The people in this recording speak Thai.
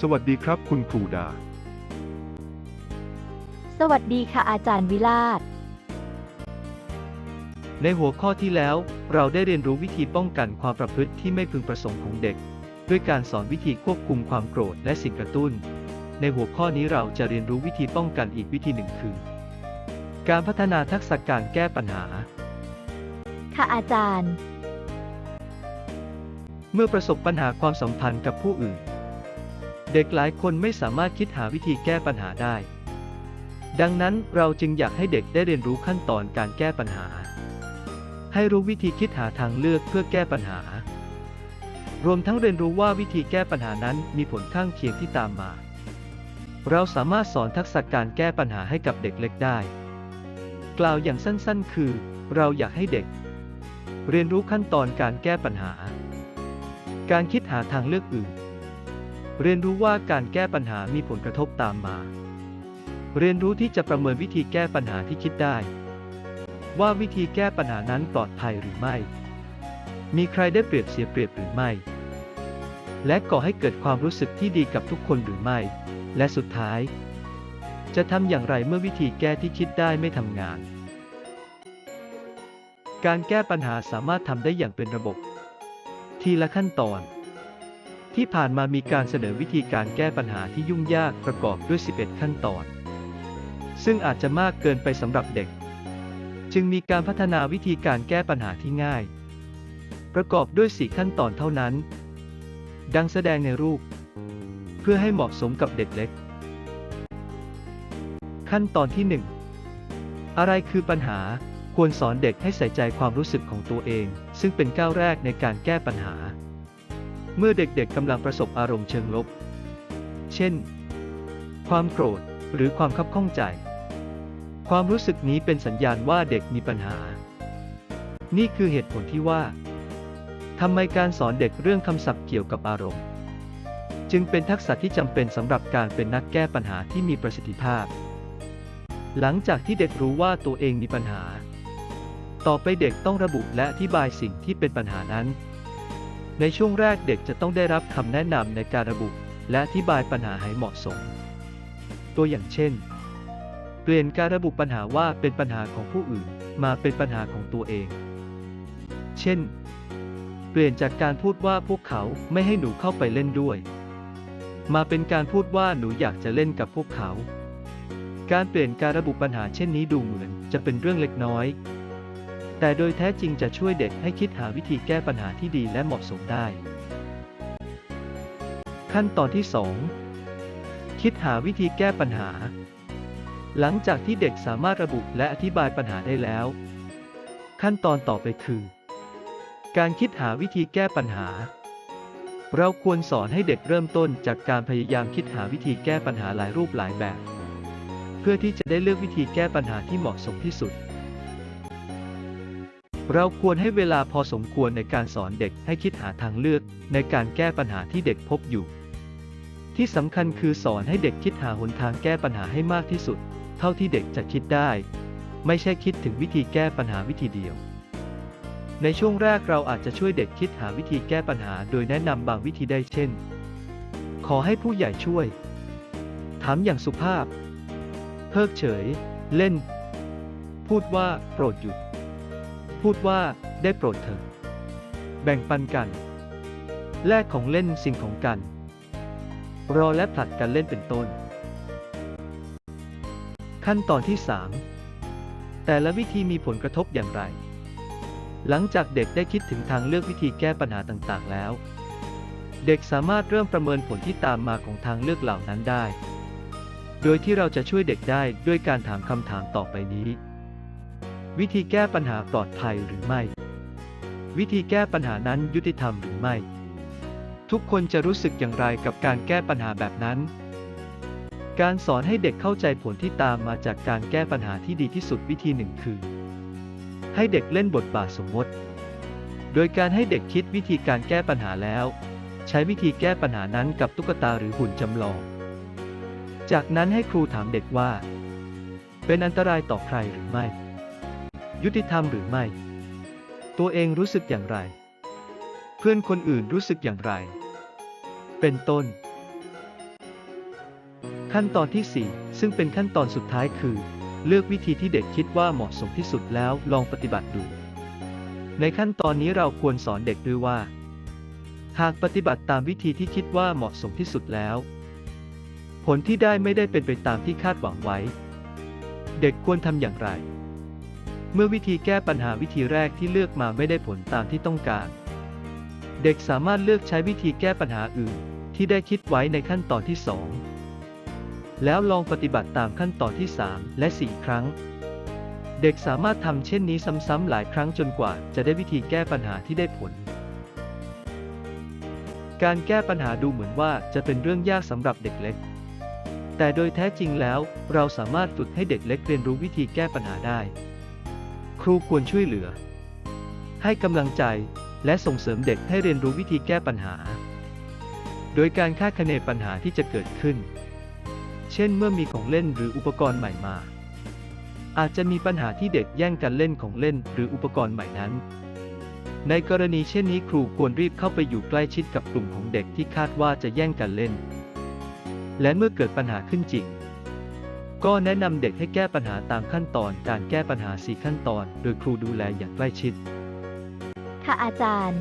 สวัสดีครับคุณครูดา สวัสดีค่ะอาจารย์วิลาศในหัวข้อที่แล้ว เราได้เรียนรู้วิธีป้องกันความประพฤติที่ไม่พึงประสงค์ของเด็ก ด้วยการสอนวิธีควบคุมความโกรธและสิ่งกระตุ้น ในหัวข้อนี้เราจะเรียนรู้วิธีป้องกันอีกวิธีหนึ่งคือ การพัฒนาทักษะการแก้ปัญหา ค่ะอาจารย์ เมื่อประสบปัญหาความสัมพันธ์กับผู้อื่น เด็กหลายคนไม่สามารถคิดหาวิธีแก้ปัญหาได้ ดังนั้นเราจึงอยากให้เด็กได้เรียนรู้ขั้นตอนการแก้ปัญหา ให้รู้วิธีคิดหาทางเลือกเพื่อแก้ปัญหา รวมทั้งเรียนรู้ว่าวิธีแก้ปัญหานั้นมีผลข้างเคียงที่ตามมา เราสามารถสอนทักษะการแก้ปัญหาให้กับเด็กเล็กได้ กล่าวอย่างสั้นๆ คือ เราอยากให้เด็ก เรียนรู้ขั้นตอนการแก้ปัญหา การคิดหาทางเลือกอื่น เรียนรู้ว่าการแก้ปัญหามีผลกระทบตามมา เรียนรู้ที่จะประเมินวิธีแก้ปัญหาที่คิดได้ ว่าวิธีแก้ปัญหานั้นปลอดภัยหรือไม่ มีใครได้เปรียบเสียเปรียบหรือไม่ และก่อให้เกิดความรู้สึกที่ดีกับทุกคนหรือไม่ และสุดท้าย จะทำอย่างไรเมื่อวิธีแก้ที่คิดได้ไม่ทำงาน การแก้ปัญหาสามารถทำได้อย่างเป็นระบบ ทีละขั้นตอนที่ผ่านมามีการเสนอวิธีการแก้ปัญหาที่ยุ่งยากประกอบด้วย 11 ขั้นตอน ซึ่งอาจจะมากเกินไปสำหรับเด็ก จึงมีการพัฒนาวิธีการแก้ปัญหาที่ง่าย ประกอบด้วย 4 ขั้นตอนเท่านั้น ดังแสดงในรูป เพื่อให้เหมาะสมกับเด็กเล็ก ขั้นตอนที่ 1 อะไรคือปัญหาควรสอนเด็กให้ใส่ใจความรู้สึกของตัวเอง ซึ่งเป็นก้าวแรกในการแก้ปัญหา เมื่อเด็กๆกำลังประสบอารมณ์เชิงลบ เช่น ความโกรธหรือความคับข้องใจ ความรู้สึกนี้เป็นสัญญาณว่าเด็กมีปัญหา นี่คือเหตุผลที่ว่าทำไมการสอนเด็กเรื่องคำศัพท์เกี่ยวกับอารมณ์ จึงเป็นทักษะที่จำเป็นสำหรับการเป็นนักแก้ปัญหาที่มีประสิทธิภาพ หลังจากที่เด็กรู้ว่าตัวเองมีปัญหา ต่อไปเด็กต้องระบุและอธิบายสิ่งที่เป็นปัญหานั้น ในช่วงแรกเด็กจะต้องได้รับคำแนะนำในการระบุและอธิบายปัญหาให้เหมาะสม ตัวอย่างเช่น เปลี่ยนการระบุปัญหาว่าเป็นปัญหาของผู้อื่นมาเป็นปัญหาของตัวเอง เช่น เปลี่ยนจากการพูดว่าพวกเขาไม่ให้หนูเข้าไปเล่นด้วย มาเป็นการพูดว่าหนูอยากจะเล่นกับพวกเขา การเปลี่ยนการระบุปัญหาเช่นนี้ดูเหมือนจะเป็นเรื่องเล็กน้อย แต่โดยแท้จริงจะช่วยเด็กให้คิดหาวิธีแก้ปัญหาที่ดีและเหมาะสมได้ ขั้นตอนที่ 2 คิดหาวิธีแก้ปัญหา หลังจากที่เด็กสามารถระบุและอธิบายปัญหาได้แล้ว ขั้นตอนต่อไปคือ การคิดหาวิธีแก้ปัญหา เราควรสอนให้เด็กเริ่มต้นจากการพยายามคิดหาวิธีแก้ปัญหาหลายรูปหลายแบบ เพื่อที่จะได้เลือกวิธีแก้ปัญหาที่เหมาะสมที่สุด เราควรให้เวลาพอสมควรในการสอนเด็กให้คิดหาทางเลือกในการแก้ปัญหาที่เด็กพบอยู่ ที่สำคัญคือสอนให้เด็กคิดหาหนทางแก้ปัญหาให้มากที่สุด เท่าที่เด็กจะคิดได้ ไม่ใช่คิดถึงวิธีแก้ปัญหาวิธีเดียว ในช่วงแรกเราอาจจะช่วยเด็กคิดหาวิธีแก้ปัญหาโดยแนะนำบางวิธีได้เช่น ขอให้ผู้ใหญ่ช่วย ถามอย่างสุภาพ เพิกเฉย เล่น พูดว่า โปรดหยุด พูดว่า ได้โปรดเถอะแบ่งปันกัน แลกของเล่นสิ่งของกัน รอและผลัดกันเล่นเป็นต้น ขั้นตอนที่ 3 แต่ละวิธีมีผลกระทบอย่างไร หลังจากเด็กได้คิดถึงทางเลือกวิธีแก้ปัญหาต่างๆ แล้ว เด็กสามารถเริ่มประเมินผลที่ตามมาของทางเลือกเหล่านั้นได้ โดยที่เราจะช่วยเด็กได้ด้วยการถามคำถามต่อไปนี้ วิธีแก้ปัญหาปลอดภัยหรือไม่ วิธีแก้ปัญหานั้นยุติธรรมหรือไม่ ทุกคนจะรู้สึกอย่างไรกับการแก้ปัญหาแบบนั้น การสอนให้เด็กเข้าใจผลที่ตามมาจากการแก้ปัญหาที่ดีที่สุดวิธีหนึ่งคือ ให้เด็กเล่นบทบาทสมมติ โดยการให้เด็กคิดวิธีการแก้ปัญหาแล้ว ใช้วิธีแก้ปัญหานั้นกับตุ๊กตาหรือหุ่นจำลอง จากนั้นให้ครูถามเด็กว่า เป็นอันตรายต่อใครหรือไม่ ยุติธรรมหรือไม่ ตัวเองรู้สึกอย่างไร เพื่อนคนอื่นรู้สึกอย่างไร เป็นต้น ขั้นตอนที่ 4 ซึ่งเป็นขั้นตอนสุดท้ายคือ เลือกวิธีที่เด็กคิดว่าเหมาะสมที่สุดแล้วลองปฏิบัติดู ในขั้นตอนนี้เราควรสอนเด็กด้วยว่า หากปฏิบัติตามวิธีที่คิดว่าเหมาะสมที่สุดแล้ว ผลที่ได้ไม่ได้เป็นไปตามที่คาดหวังไว้ เด็กควรทำอย่างไร เมื่อวิธีแก้ปัญหาวิธีแรกที่เลือกมาไม่ได้ผลตามที่ต้องการ เด็กสามารถเลือกใช้วิธีแก้ปัญหาอื่น ที่ได้คิดไว้ในขั้นตอนที่ 2 แล้วลองปฏิบัติตามขั้นตอนที่ 3 และ 4 ครั้ง เด็กสามารถทำเช่นนี้ซ้ำๆหลายครั้งจนกว่าจะได้วิธีแก้ปัญหาที่ได้ผล การแก้ปัญหาดูเหมือนว่าจะเป็นเรื่องยากสำหรับเด็กเล็ก แต่โดยแท้จริงแล้ว เราสามารถฝึกให้เด็กเล็กเรียนรู้วิธีแก้ปัญหาได้ ครูควรช่วยเหลือ ให้กำลังใจและส่งเสริมเด็กให้เรียนรู้วิธีแก้ปัญหา โดยการคาดคะเนปัญหาที่จะเกิดขึ้น เช่นเมื่อมีของเล่นหรืออุปกรณ์ใหม่มา อาจจะมีปัญหาที่เด็กแย่งกันเล่นของเล่นหรืออุปกรณ์ใหม่นั้น ในกรณีเช่นนี้ครูควรรีบเข้าไปอยู่ใกล้ชิดกับกลุ่มของเด็กที่คาดว่าจะแย่งกันเล่น และเมื่อเกิดปัญหาขึ้นจริง ก็แนะนำเด็กให้แก้ปัญหาตามขั้นตอน การแก้ปัญหา 4 ขั้นตอน โดยครูดูแลอย่างใกล้ชิด ค่ะอาจารย์